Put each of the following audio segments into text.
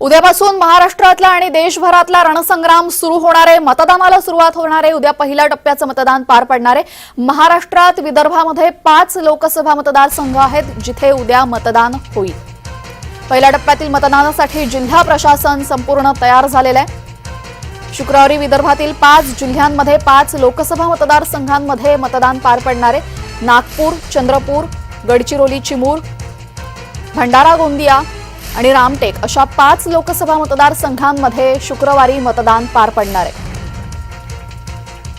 उद्यापासून महाराष्ट्रातला आणि देशभरातला रणसंग्राम सुरू होणार आहे मतदानाला सुरुवात होणार आहे उद्या पहिल्या टप्प्याचं मतदान पार पडणार. आहे महाराष्ट्रात विदर्भामध्ये पाच लोकसभा मतदारसंघ आहेत जिथे उद्या मतदान होईल. पहिल्या टप्प्यातील मतदानासाठी जिल्हा प्रशासन संपूर्ण तयार झालेलं आहे. शुक्रवारी विदर्भातील पाच जिल्ह्यांमध्ये पाच लोकसभा मतदारसंघांमध्ये मतदान पार पडणार. आहे नागपूर चंद्रपूर गडचिरोली चिमूर भंडारा गोंदिया आणि रामटेक अशा पाच लोकसभा मतदारसंघांमध्ये शुक्रवारी मतदान पार पडणार आहे.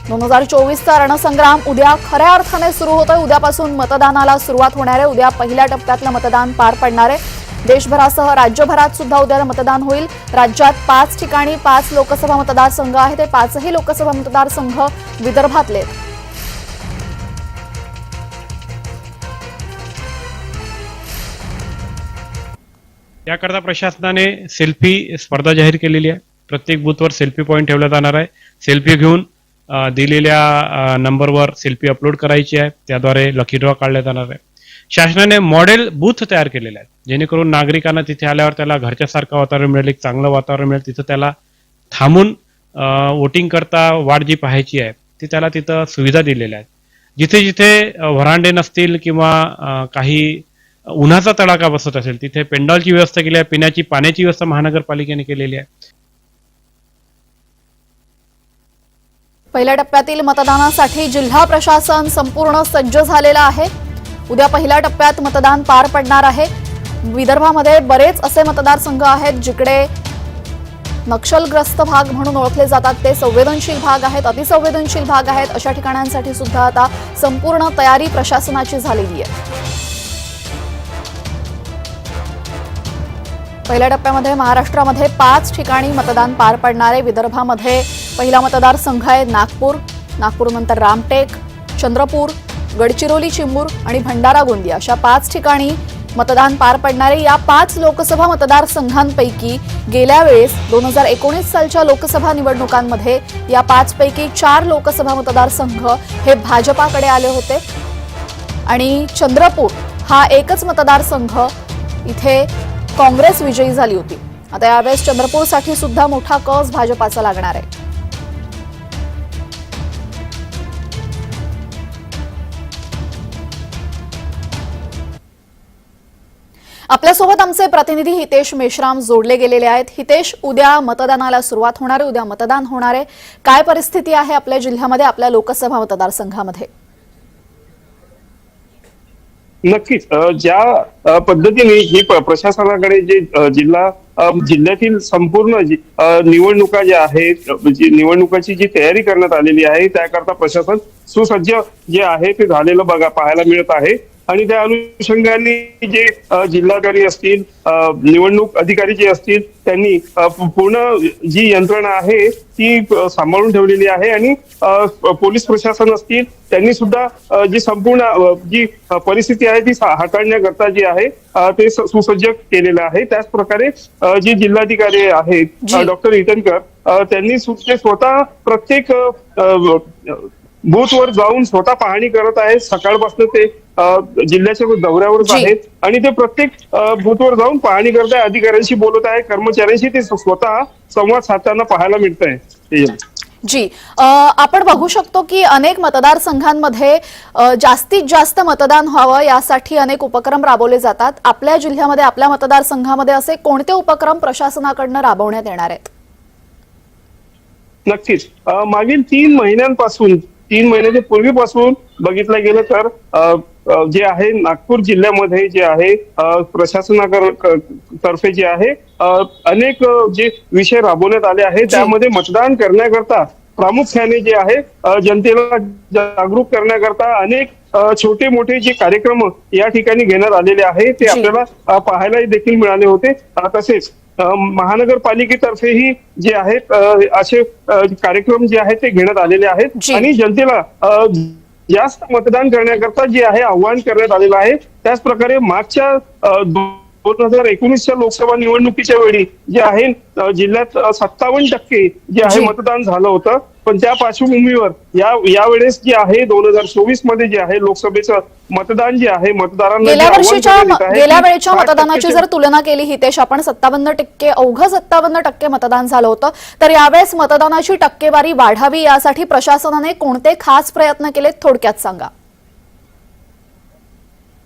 दोन हजार चोवीसचा रणसंग्राम उद्या खऱ्या अर्थाने सुरू होतोय. उद्यापासून मतदानाला सुरुवात होणार आहे. उद्या पहिल्या टप्प्यातलं मतदान पार पडणार आहे. देशभरासह राज्यभरात सुद्धा उद्या मतदान होईल. राज्यात पाच ठिकाणी पाच लोकसभा मतदारसंघ आहे ते पाचही लोकसभा मतदारसंघ विदर्भातले याकरता प्रशासनाने सेल्फी स्पर्धा जाहीर केलेली आहे. प्रत्येक बूथवर सेल्फी पॉईंट ठेवला जाणार आहे. सेल्फी घेऊन दिलेल्या नंबरवर सेल्फी अपलोड करायची आहे. त्याद्वारे लकी ड्रॉ काढला जाणार आहे. शासनाने मॉडेल बूथ तयार केलेले आहेत. जेणेकरून नागरिकांना तिथे आल्यावर त्याला घरच्यासारखं वातावरण मिळेल एक चांगलं वातावरण मिळेल. तिथं त्याला थांबून वोटिंग करता वाट जी पाहायची आहे ती त्याला तिथं सुविधा दिलेल्या आहेत. जिथे जिथे व्हरांडे नसतील किंवा काही उन्हाचा तडाखा बसत असेल तिथे पेंडॉलची व्यवस्था केली आहे पिण्याची पाण्याची व्यवस्था महानगरपालिकेने केलेली आहे. पहिल्या टप्प्यातील मतदानासाठी जिल्हा प्रशासन संपूर्ण सज्ज झालेलं आहे. उद्या पहिल्या टप्प्यात मतदान पार पडणार आहे. विदर्भामध्ये बरेच असे मतदारसंघ आहेत जिकडे नक्षलग्रस्त भाग म्हणून ओळखले जातात. ते संवेदनशील भाग आहेत अतिसंवेदनशील भाग आहेत. अशा ठिकाणांसाठी सुद्धा आता संपूर्ण तयारी प्रशासनाची झालेली आहे. पहिल्या टप्प्यामध्ये महाराष्ट्रामध्ये पाच ठिकाणी मतदान पार पडणारे. विदर्भामध्ये पहिला मतदारसंघ आहे नागपूर. नागपूरनंतर रामटेक चंद्रपूर गडचिरोली चिमूर आणि भंडारा गोंदिया. अशा पाच ठिकाणी मतदान पार पडणारे या पाच लोकसभा मतदारसंघांपैकी गेल्या वेळेस दोन हजार एकोणीस सालच्या लोकसभा निवडणुकांमध्ये या पाचपैकी चार लोकसभा मतदारसंघ हे भाजपाकडे आले होते. आणि चंद्रपूर हा एकच मतदारसंघ इथे काँग्रेस विजयी झाली होती. आता यावेळेस चंद्रपूरसाठी सुद्धा मोठा कस भाजपाचा लागणार आहे. आपल्यासोबत आमचे प्रतिनिधी हितेश मेश्राम जोडले गेलेले आहेत. हितेश उद्या मतदानाला सुरुवात होणार आहे. उद्या मतदान होणार आहे. काय परिस्थिती आहे आपल्या जिल्ह्यामध्ये आपल्या लोकसभा मतदारसंघामध्ये? नक्कीच. ज्या पद्धतीने ही प्रशासनाकडे जे जिल्हा जिल्ह्यातील संपूर्ण जी- निवडणुका ज्या आहेत म्हणजे निवडणुकाची जी तयारी करण्यात आलेली आहे त्याकरता प्रशासन सुसज्ज जे आहे ते झालेलं बघा पाहायला मिळत आहे. आणि त्या अनुषंगाने जे जिल्हाधिकारी असतील निवडणूक अधिकारी जे असतील त्यांनी पूर्ण जी यंत्रणा आहे ती सांभाळून ठेवलेली आहे आणि पोलीस प्रशासन असतील त्यांनी सुद्धा जी संपूर्ण जी परिस्थिती आहे ती हाताळण्याकरता जी आहे ते सुसज्ज केलेलं आहे त्याच प्रकारे जी जिल्हाधिकारी आहेत. डॉक्टर इटनकर त्यांनी स्वतः प्रत्येक बूथवर जाऊन स्वतः पाहणी करत आहेत. सकाळपासून ते जिल्ह्याच्या दौऱ्यावरच. आहेत. आणि ते प्रत्येक बूथवर जाऊन पाहणी करत आहे अधिकाऱ्यांशी बोलत आहे कर्मचाऱ्यांशी ते स्वतः संवाद साधताना पाहायला मिळत आहे जी. आपण बघू शकतो की अनेक मतदारसंघांमध्ये जास्तीत जास्त मतदान व्हावं यासाठी अनेक उपक्रम राबवले जातात. आपल्या जिल्ह्यामध्ये आपल्या मतदारसंघामध्ये असे कोणते उपक्रम प्रशासनाकडनं राबवण्यात येणार आहेत? नक्कीच. मागील तीन महिन्यांपासून तीन महिन्याच्या पूर्वीपासून बघितलं गेलं तर जे आहे नागपूर जिल्ह्यामध्ये जे आहे क- तर्फे जे आहे अनेक जे विषय राबवण्यात आले आहेत त्यामध्ये मतदान करण्याकरता प्रामुख्याने जे आहे जनतेला जागरूक करण्याकरता अनेक छोटे मोठे जे कार्यक्रम या ठिकाणी घेण्यात आलेले आहे ते. आपल्याला अ, पाहायला देखील मिळाले होते तसेच महानगरपालिकेतर्फेही जे आहेत असे कार्यक्रम जे आहेत ते घेण्यात आलेले आहेत. आणि जनतेला जास्त मतदान करण्याकरता जे आहे आव्हान करण्यात आलेलं आहे त्याच प्रकारे मागच्या दोन हजार एकोणीसच्या लोकसभा निवडणुकीच्या वेळी जे आहे जिल्ह्यात सत्तावन्न टक्के जे आहे. मतदान झालं होतं पण त्या पार्श्वभूमीवर या यावेळेस जे आहे दोन हजार चोवीसमध्ये जे आहे लोकसभेचं मतदान जे आहे मतदारांना गेल्या वर्षीच्या गेल्या वेळेच्या 60 मतदानाची जर तुलना केली हितेश आपण सत्तावन्न टक्के अवघं सत्तावन्न टक्के मतदान झालं होतं. तर यावेळेस मतदानाची टक्केवारी वाढावी यासाठी प्रशासनाने कोणते खास प्रयत्न केलेत थोडक्यात सांगा.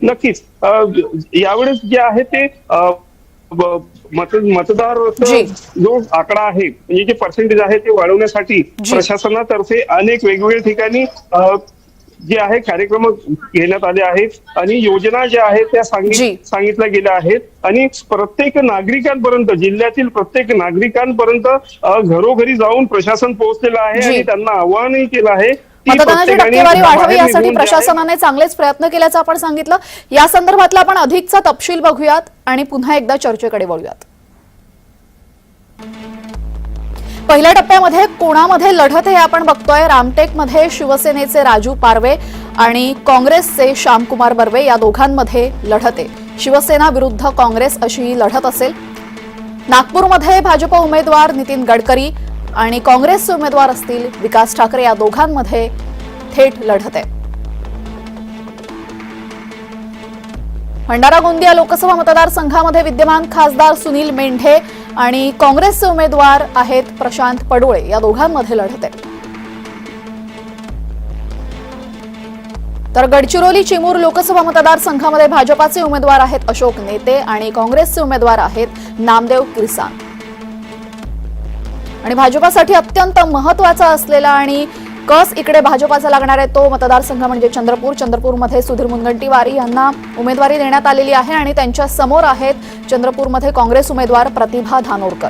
नक्कीच. यावेळेस जे आहे ते मत मतदार जी. आकडा आहे म्हणजे जे पर्सेंटेज आहे ते वाढवण्यासाठी. प्रशासनातर्फे अनेक वेगवेगळ्या ठिकाणी जे आहे कार्यक्रम घेण्यात आले आहेत आणि योजना ज्या आहेत त्या सांगितल्या गेल्या आहेत आणि प्रत्येक नागरिकांपर्यंत जिल्ह्यातील प्रत्येक नागरिकांपर्यंत घरोघरी जाऊन प्रशासन पोहोचलेलं आहे. आणि त्यांना आवाहनही केलं आहे मतदानाची टक्केवारी वाढावी यासाठी प्रशासनाने चांगलेच प्रयत्न केल्याचं आपण सांगितलं. या संदर्भातला आपण अधिकचा तपशील बघूयात आणि पुन्हा एकदा चर्चेकडे वळूयात. पहिल्या टप्प्यामध्ये कोणामध्ये लढत हे आपण बघतोय. रामटेकमध्ये शिवसेनेचे राजू पारवे आणि काँग्रेसचे श्यामकुमार बर्वे या दोघांमध्ये लढत आहे. शिवसेना विरुद्ध काँग्रेस अशी ही लढत असेल. नागपूरमध्ये भाजप उमेदवार नितीन गडकरी आणि काँग्रेसचे उमेदवार असतील विकास ठाकरे या दोघांमध्ये थेट लढत आहे. भंडारा गोंदिया लोकसभा मतदारसंघामध्ये विद्यमान खासदार सुनील मेंढे आणि काँग्रेसचे उमेदवार आहेत प्रशांत पडोळे या दोघांमध्ये लढत आहे. तर गडचिरोली चिमूर लोकसभा मतदारसंघामध्ये भाजपाचे उमेदवार आहेत अशोक नेते आणि काँग्रेसचे उमेदवार आहेत नामदेव किरसान आणि भाजपासाठी अत्यंत महत्त्वाचा असलेला आणि कस इकडे भाजपाचा लागणार आहे तो मतदारसंघ म्हणजे चंद्रपूर. चंद्रपूरमध्ये सुधीर मुनगंटीवार यांना उमेदवारी देण्यात आलेली आहे आणि त्यांच्यासमोर आहेत चंद्रपूरमध्ये काँग्रेस उमेदवार प्रतिभा धानोरकर.